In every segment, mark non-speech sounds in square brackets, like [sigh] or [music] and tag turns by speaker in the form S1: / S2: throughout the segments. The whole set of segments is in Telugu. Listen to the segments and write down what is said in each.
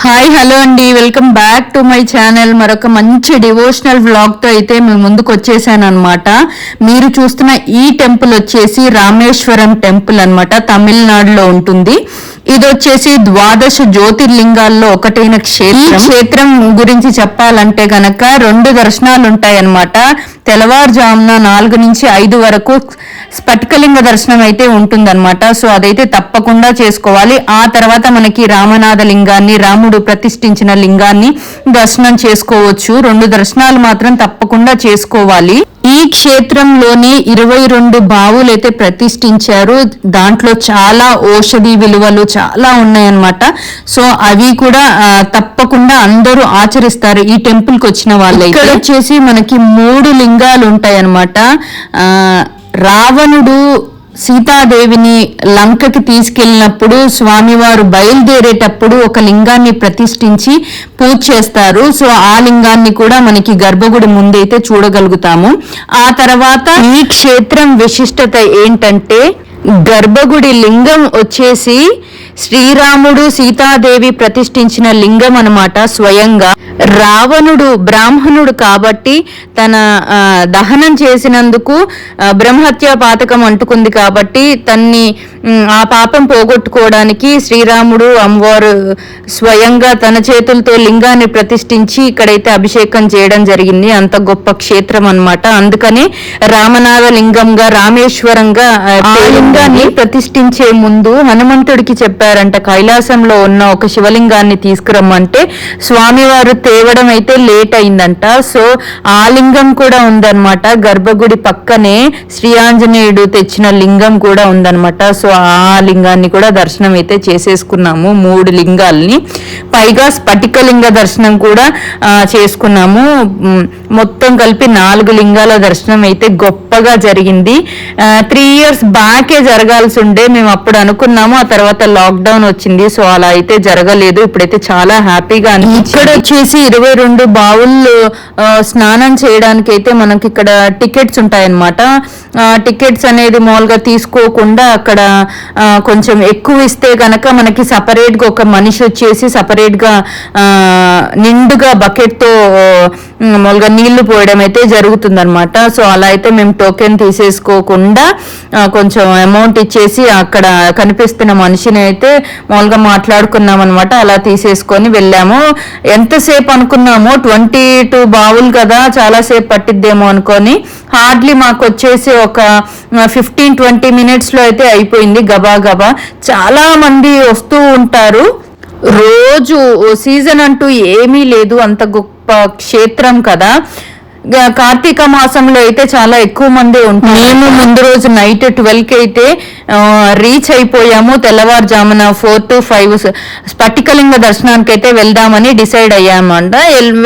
S1: హాయ్ హలో అండి. Welcome back to my channel. మరొక మంచి డివోషనల్ వ్లాగ్తో అయితే మేము ముందుకు వచ్చేసాను అనమాట మీరు చూస్తున్న ఈ టెంపుల్ వచ్చేసి రామేశ్వరం టెంపుల్ అనమాట తమిళనాడులో ఉంటుంది. ఇది వచ్చేసి ద్వాదశ జ్యోతిర్లింగాల్లో ఒకటైన క్షేత్రం. క్షేత్రం గురించి చెప్పాలంటే గనక రెండు దర్శనాలు ఉంటాయి అన్నమాట తెల్లవారుజామున నాలుగు నుంచి ఐదు వరకు స్ఫటికలింగ దర్శనం అయితే ఉంటుందన్నమాట. సో అదైతే తప్పకుండా చేసుకోవాలి. ఆ తర్వాత మనకి రామనాథ లింగాన్ని రాముడు ప్రతిష్ఠించిన లింగాన్ని దర్శనం చేసుకోవచ్చు. రెండు దర్శనాలు మాత్రం తప్పకుండా చేసుకోవాలి. ఈ క్షేత్రంలోని ఇరవై రెండు బావులు అయితే ప్రతిష్ఠించారు. దాంట్లో చాలా ఔషధి విలువలు చాలా ఉన్నాయన్నమాట. సో అవి కూడా తప్పకుండా అందరూ ఆచరిస్తారు. ఈ టెంపుల్కి వచ్చిన వాళ్ళు ఇక్కడ వచ్చేసి మనకి మూడు లింగ లింగాలు ఉంటాయన్నమాట రావణుడు సీతాదేవిని లంకకి తీసుకెళ్ళినప్పుడు స్వామివారు బయలుదేరేటప్పుడు ఒక లింగాన్ని ప్రతిష్ఠించి పూజ చేస్తారు. సో ఆ లింగాన్ని కూడా మనకి గర్భగుడి ముందైతే చూడగలుగుతాము. ఆ తర్వాత ఈ క్షేత్రం విశిష్టత ఏంటంటే గర్భగుడి లింగం వచ్చేసి శ్రీరాముడు సీతాదేవి ప్రతిష్ఠించిన లింగం అన్నమాట స్వయంగా. రావణుడు బ్రాహ్మణుడు కాబట్టి తన దహనం చేసినందుకు బ్రహ్మహత్య పాతకం అంటుకుంది కాబట్టి తన్ని ఆ పాపం పోగొట్టుకోవడానికి శ్రీరాముడు అమ్మవారు స్వయంగా తన చేతులతో లింగాన్ని ప్రతిష్ఠించి ఇక్కడైతే అభిషేకం చేయడం జరిగింది. అంత గొప్ప క్షేత్రం అన్నమాట. అందుకని రామనాథ లింగంగా రామేశ్వరంగా లింగాన్ని ప్రతిష్ఠించే ముందు హనుమంతుడికి చెప్పారంట. కైలాసంలో ఉన్న ఒక శివలింగాన్ని తీసుకురమ్మంటే స్వామివారు తేవడం అయితే లేట్ అయిందంట. సో ఆ లింగం కూడా ఉందన్నమాట. గర్భగుడి పక్కనే శ్రీ ఆంజనేయుడు తెచ్చిన లింగం కూడా ఉందన్నమాట. సో ఆ లింగాన్ని కూడా దర్శనం అయితే చేసేసుకున్నాము. మూడు లింగాల్ని. పైగా స్ఫటికలింగ దర్శనం కూడా చేసుకున్నాము. మొత్తం కలిపి నాలుగు లింగాల దర్శనం అయితే గొప్పగా జరిగింది. త్రీ ఇయర్స్ బ్యాకే జరగాల్సి ఉండే మేము అప్పుడు అనుకున్నాము. ఆ తర్వాత లాక్డౌన్ వచ్చింది. సో అలా అయితే జరగలేదు. ఇప్పుడైతే చాలా హ్యాపీగా ఇక్కడ వచ్చేసి ఇరవై రెండు బావుల్లో స్నానం చేయడానికి అయితే మనకి ఇక్కడ టికెట్స్ ఉంటాయన్నమాట. టికెట్స్ అనేది మామూలుగా తీసుకోకుండా అక్కడ కొంచెం ఎక్కువ ఇస్తే గనక మనకి సపరేట్గా ఒక మనిషి వచ్చేసి సపరేట్గా నిండుగా బకెట్తో మామూలుగా నీళ్ళు పోయడం అయితే జరుగుతుంది అనమాట సో అలా అయితే మేము టోకెన్ తీసేసుకోకుండా కొంచెం అమౌంట్ ఇచ్చేసి అక్కడ కనిపిస్తున్న మనిషిని అయితే మామూలుగా మాట్లాడుకున్నాం అనమాట అలా తీసేసుకొని వెళ్ళాము. ఎంతసేపు అనుకున్నామో ట్వంటీ టూ బావులు కదా చాలాసేపు పట్టిద్దేమో అనుకొని హార్డ్లీ మాకు వచ్చేసి ఒక ఫిఫ్టీన్ ట్వంటీ మినిట్స్లో అయితే అయిపోయింది గబా గబా. చాలా మంది వస్తూ ఉంటారు. రోజు సీజన్ అంటూ ఏమీ లేదు. అంత గొప్ప క్షేత్రం కదా. కార్తీక మాసంలో అయితే చాలా ఎక్కువ మంది ఉంటారు. మేము ముందు రోజు నైట్ ట్వెల్వ్కి అయితే రీచ్ అయిపోయాము. తెల్లవారుజామున ఫోర్ టు ఫైవ్ స్ఫటికలింగ దర్శనానికి అయితే వెళ్దామని డిసైడ్ అయ్యామంట.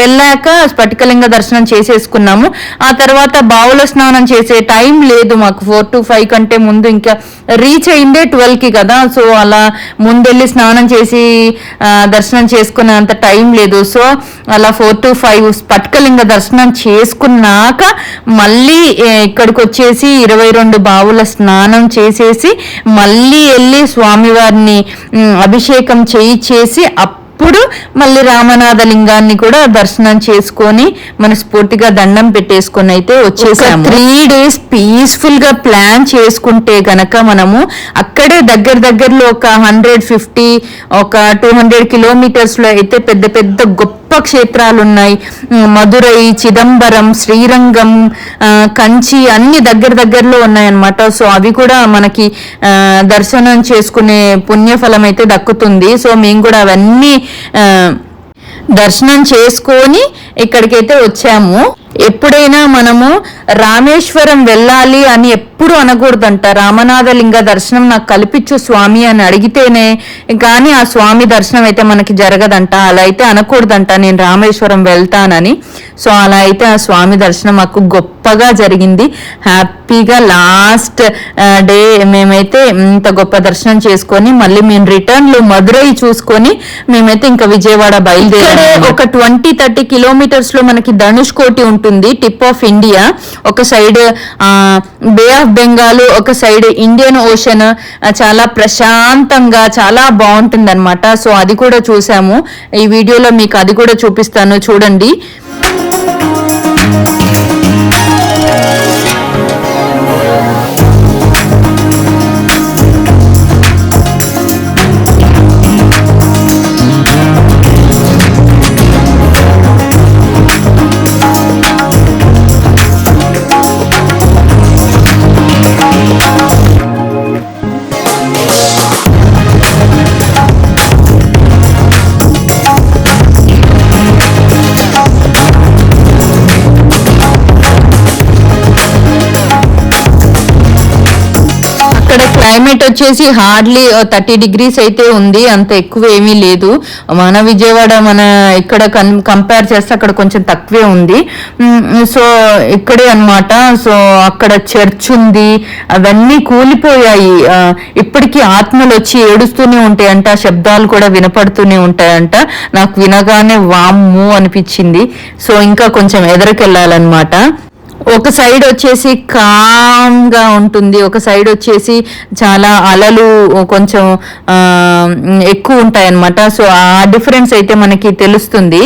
S1: వెళ్ళాక స్ఫటికలింగ దర్శనం చేసేసుకున్నాము. ఆ తర్వాత బావుల స్నానం చేసే టైం లేదు మాకు. ఫోర్ టు ఫైవ్ కంటే ముందు ఇంకా రీచ్ అయిందే ట్వెల్వ్కి కదా. సో అలా ముందెళ్ళి స్నానం చేసి దర్శనం చేసుకునే అంత టైం లేదు. సో అలా ఫోర్ టు ఫైవ్ స్ఫటికలింగ దర్శనం చేసి చేసుకున్నాక మళ్ళీ ఇక్కడికి వచ్చేసి ఇరవై రెండు బావుల స్నానం చేసేసి మళ్ళీ వెళ్ళి స్వామివారిని అభిషేకం చేయి చేసి అప్పుడు మళ్ళీ రామనాథ లింగాన్ని కూడా దర్శనం చేసుకొని మనస్ఫూర్తిగా దండం పెట్టేసుకొని అయితే వచ్చేసాము. త్రీ డేస్ పీస్ఫుల్గా ప్లాన్ చేసుకుంటే గనక మనము అక్కడే దగ్గర దగ్గరలో ఒక హండ్రెడ్ ఫిఫ్టీ ఒక టూ హండ్రెడ్ కిలోమీటర్స్లో అయితే పెద్ద పెద్ద గొప్ప క్షేత్రాలు ఉన్నాయి మధురై చిదంబరం శ్రీరంగం కంచి అన్ని దగ్గర దగ్గరలో ఉన్నాయన్నమాట. సో అవి కూడా మనకి దర్శనం చేసుకునే పుణ్యఫలం అయితే దక్కుతుంది. సో మేము కూడా అవన్నీ దర్శనం చేసుకొని ఇక్కడికైతే వచ్చాము. ఎప్పుడైనా మనము రామేశ్వరం వెళ్ళాలి అని ఎప్పుడు అనకూడదంట. రామనాథలింగ దర్శనం నాకు కల్పించు స్వామి అని అడిగితేనే కానీ ఆ స్వామి దర్శనం అయితే మనకి జరగదంట. అలా అయితే అనకూడదంట. నేను రామేశ్వరం వెళ్తానని. సో అలా అయితే ఆ స్వామి దర్శనం మాకు గొప్పగా జరిగింది. హ్యాపీగా లాస్ట్ డే మేమైతే ఇంత గొప్ప దర్శనం చేసుకొని మళ్ళీ మేము రిటర్న్లో మధురై చూసుకొని మేమైతే ఇంకా విజయవాడ బయలుదేరే ఒక ట్వంటీ థర్టీ కిలోమీటర్స్లో మనకి ధనుష్ కోటి ఉంటుంది టిప్ ఆఫ్ ఇండియా. ఒక సైడ్ బే ఆఫ్ బెంగాల్ ఒక సైడ్ ఇండియన్ ఓషన్ చాలా ప్రశాంతంగా చాలా బాగుంటుంది అనమాట సో అది కూడా చూసాము. ఈ వీడియోలో మీకు అది కూడా చూపిస్తాను చూడండి. క్లైమేట్ వచ్చేసి హార్డ్లీ థర్టీ డిగ్రీస్ అయితే ఉంది. అంత ఎక్కువ ఏమీ లేదు. మన విజయవాడ మన ఇక్కడ కంపేర్ చేస్తే అక్కడ కొంచెం తక్కువే ఉంది. సో ఇక్కడే అనమాట సో అక్కడ చర్చ్ ఉంది. అవన్నీ కూలిపోయాయి. ఇప్పటికీ ఆత్మలు వచ్చి ఏడుస్తూనే ఉంటాయంట. ఆ శబ్దాలు కూడా వినపడుతూనే ఉంటాయంట. నాకు వినగానే వామ్ము అనిపించింది. సో ఇంకా కొంచెం ఎదరికెళ్ళాలన్నమాట. ఒక సైడ్ వచ్చేసి కామ్గా ఉంటుంది ఒక సైడ్ వచ్చేసి చాలా అలలు కొంచెం ఎక్కువ ఉంటాయన్నమాట. సో ఆ డిఫరెన్స్ అయితే మనకి తెలుస్తుంది.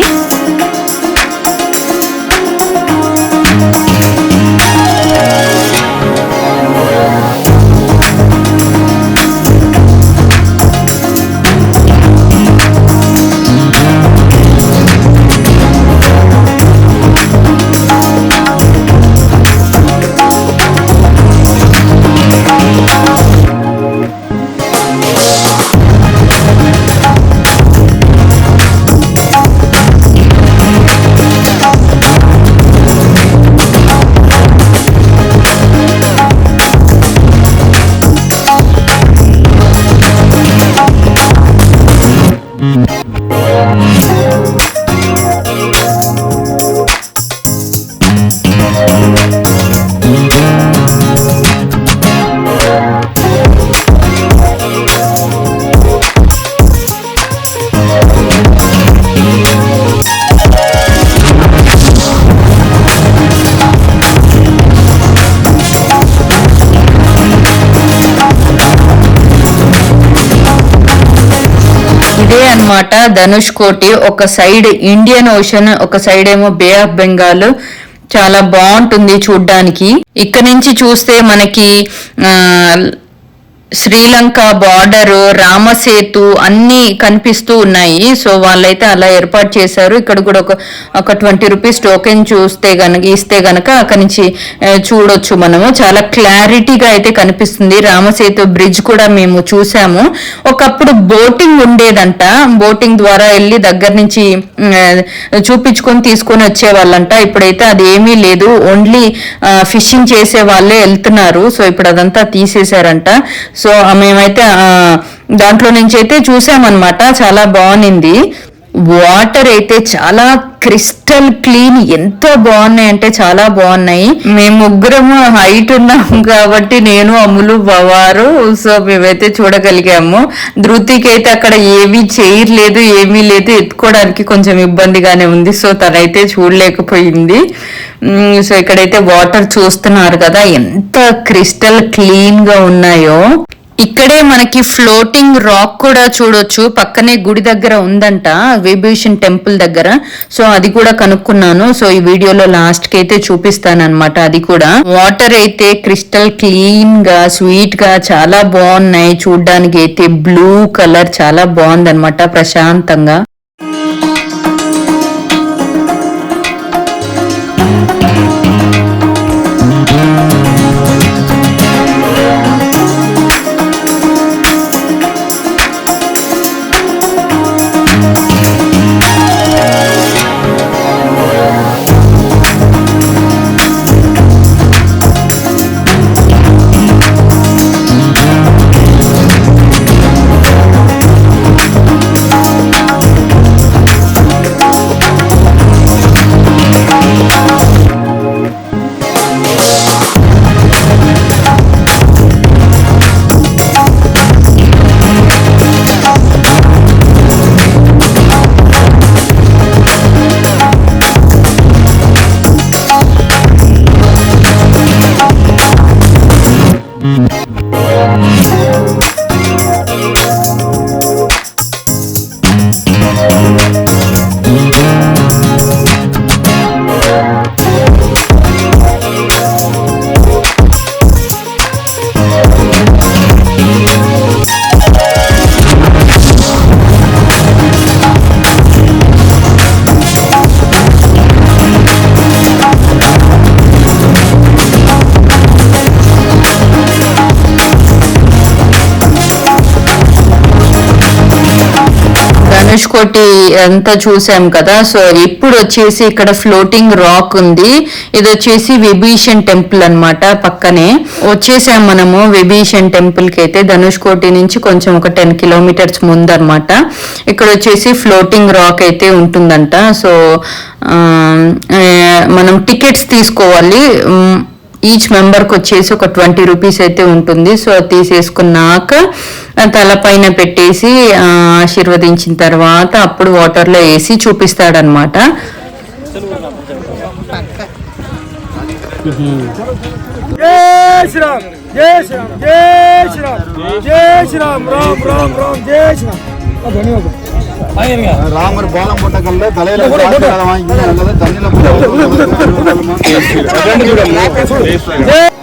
S1: అనమాట ధనుష్ కోటి ఒక సైడ్ ఇండియన్ ఓషన్ ఒక సైడ్ ఏమో బే ఆఫ్ బెంగాల్. చాలా బాగుంటుంది చూడ్డానికి. ఇక్కడ నుంచి చూస్తే మనకి ఆ, శ్రీలంక బార్డర్ రామసేతు అన్ని కనిపిస్తూ ఉన్నాయి. సో వాళ్ళైతే అలా ఏర్పాటు చేశారు. ఇక్కడ కూడా ఒక ఒక ట్వంటీ రూపీస్ టోకెన్ చూస్తే గనక ఇస్తే గనక అక్కడి నుంచి చూడొచ్చు మనము. చాలా క్లారిటీగా అయితే కనిపిస్తుంది. రామసేతు బ్రిడ్జ్ కూడా మేము చూసాము. ఒకప్పుడు బోటింగ్ ఉండేదంట. బోటింగ్ ద్వారా వెళ్ళి దగ్గర నుంచి చూపించుకొని తీసుకొని వచ్చేవాళ్ళంట. ఇప్పుడైతే అది ఏమీ లేదు. ఓన్లీ ఫిషింగ్ చేసే వాళ్ళే వెళ్తున్నారు. సో ఇప్పుడు అదంతా తీసేశారంట. సో మేమైతే దాంట్లో నుంచి అయితే చూసామన్నమాట. చాలా బాగుంది వాటర్ అయితే చాలా క్రిస్టల్ క్లీన్. ఎంతో బాగున్నాయి అంటే చాలా బాగున్నాయి. మేము ముగ్గురము హైట్ ఉన్నాం కాబట్టి నేను అమ్ములు బవారు సో మేమైతే చూడగలిగాము. ధృతికి అయితే అక్కడ ఏమీ చేయలేదు ఏమీ లేదు. ఎత్తుకోవడానికి కొంచెం ఇబ్బందిగానే ఉంది. సో తనైతే చూడలేకపోయింది. సో ఇక్కడైతే వాటర్ చూస్తున్నారు కదా ఎంత క్రిస్టల్ క్లీన్గా ఉన్నాయో. ఇక్కడే మనకి ఫ్లోటింగ్ రాక్ కూడా చూడొచ్చు. పక్కనే గుడి దగ్గర ఉందంట విభీషణ్ టెంపుల్ దగ్గర. సో అది కూడా కనుక్కున్నాను. సో ఈ వీడియోలో లాస్ట్కి అయితే చూపిస్తాను అది కూడా. వాటర్ అయితే క్రిస్టల్ క్లీన్గా స్వీట్గా చాలా బాగున్నాయి. చూడ్డానికి అయితే బ్లూ కలర్ చాలా బాగుందన్నమాట ప్రశాంతంగా. ధనుష్కోటి అంతా చూసాం కదా. సో ఇప్పుడు వచ్చేసి ఇక్కడ ఫ్లోటింగ్ రాక్ ఉంది. ఇది వచ్చేసి విభీషణ్ టెంపుల్ అనమాట పక్కనే. వచ్చేసాం మనము విభీషణ్ టెంపుల్కి అయితే. ధనుష్కోటి నుంచి కొంచెం ఒక టెన్ కిలోమీటర్స్ ముందనమాట ఇక్కడ వచ్చేసి ఫ్లోటింగ్ రాక్ అయితే ఉంటుందంట. సో మనం టికెట్స్ తీసుకోవాలి. ఈచ్ మెంబర్కి వచ్చేసి ఒక ట్వంటీ రూపీస్ అయితే ఉంటుంది. సో అది తీసేసుకున్నాక తలపైన పెట్టేసి ఆశీర్వదించిన తర్వాత అప్పుడు వాటర్లో వేసి చూపిస్తాడనమాట
S2: ராமர் கோலம் போட்ட கல்ல தலையில வாங்கி தண்ணியில [laughs]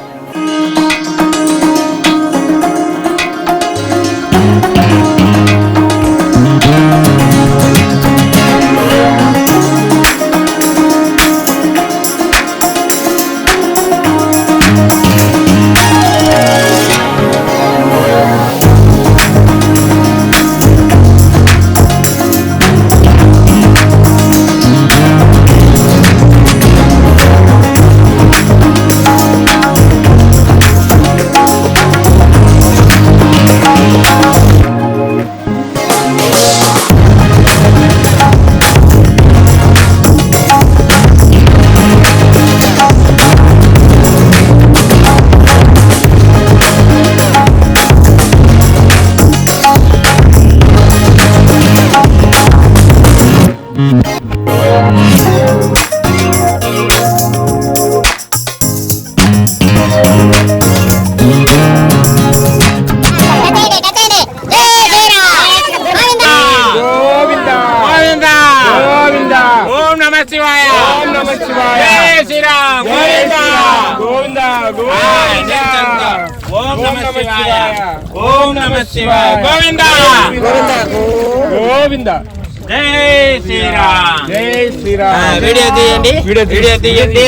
S3: వీడియో తీయండి.
S4: వీడియో
S3: తీయండి.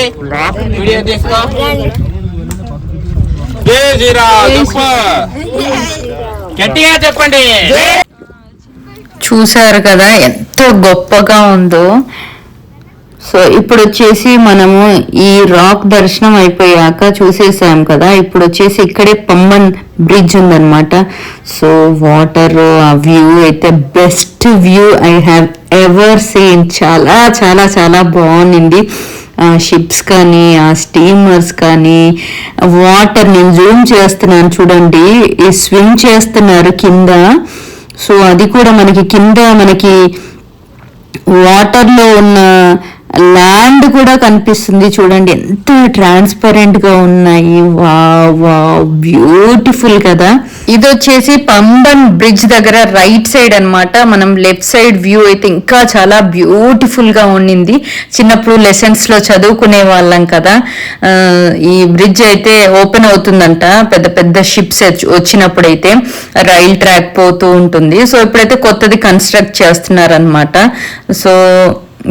S3: వీడియో తీసుకో. జై గట్టిగా చెప్పండి.
S1: చూశారు కదా ఎంతో గొప్పగా ఉందో. సో ఇప్పుడు వచ్చేసి మనము ఈ రాక్ దర్శనం అయిపోయాక చూసేసాం కదా ఇప్పుడు వచ్చేసి ఇక్కడే పంబన్ బ్రిడ్జ్ ఉందన్నమాట. సో వాటర్ ఆ వ్యూ అయితే best view I have ever seen. చాలా చాలా చాలా బాగుంది షిప్స్ కానీ ఆ స్టీమర్స్ కానీ వాటర్ నేను జూమ్ చేస్తున్నాను చూడండి. ఈ స్విమ్ చేస్తున్నారు కింద. సో అది కూడా మనకి కింద మనకి వాటర్లో ఉన్న ల్యాండ్ కూడా కనిపిస్తుంది చూడండి. ఎంత ట్రాన్స్పరెంట్గా ఉన్నాయి. వా వా బ్యూటిఫుల్ కదా. ఇది వచ్చేసి పంబన్ బ్రిడ్జ్ దగ్గర రైట్ సైడ్ అన్నమాట. మనం లెఫ్ట్ సైడ్ వ్యూ అయితే ఇంకా చాలా బ్యూటిఫుల్గా ఉండింది. చిన్నప్పుడు లెసన్స్లో చదువుకునే వాళ్ళం కదా. ఈ బ్రిడ్జ్ అయితే ఓపెన్ అవుతుందంట. పెద్ద పెద్ద షిప్స్ వచ్చినప్పుడైతే రైల్ ట్రాక్ పోతూ ఉంటుంది. సో ఇప్పుడైతే కొత్తది కన్స్ట్రక్ట్ చేస్తున్నారనమాట సో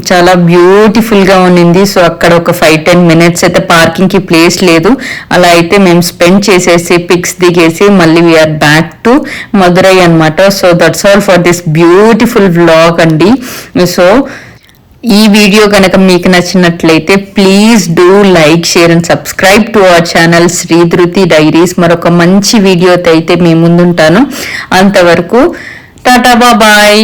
S1: చాలా బ్యూటిఫుల్గా ఉండింది సో అక్కడ ఒక ఫైవ్ టెన్ మినిట్స్ అయితే పార్కింగ్కి ప్లేస్ లేదు. అలా అయితే మేము స్పెండ్ చేసేసి పిక్స్ దిగేసి మళ్ళీ వీఆర్ బ్యాక్ టు మధురై అనమాట so that's all for this beautiful vlog అండి. సో ఈ వీడియో కనుక మీకు నచ్చినట్లయితే please do like share and subscribe to our channel Sridhruti diaries మరొక మంచి వీడియోతో అయితే మీ ముందుంటాను. అంతవరకు టాటా బాయ్.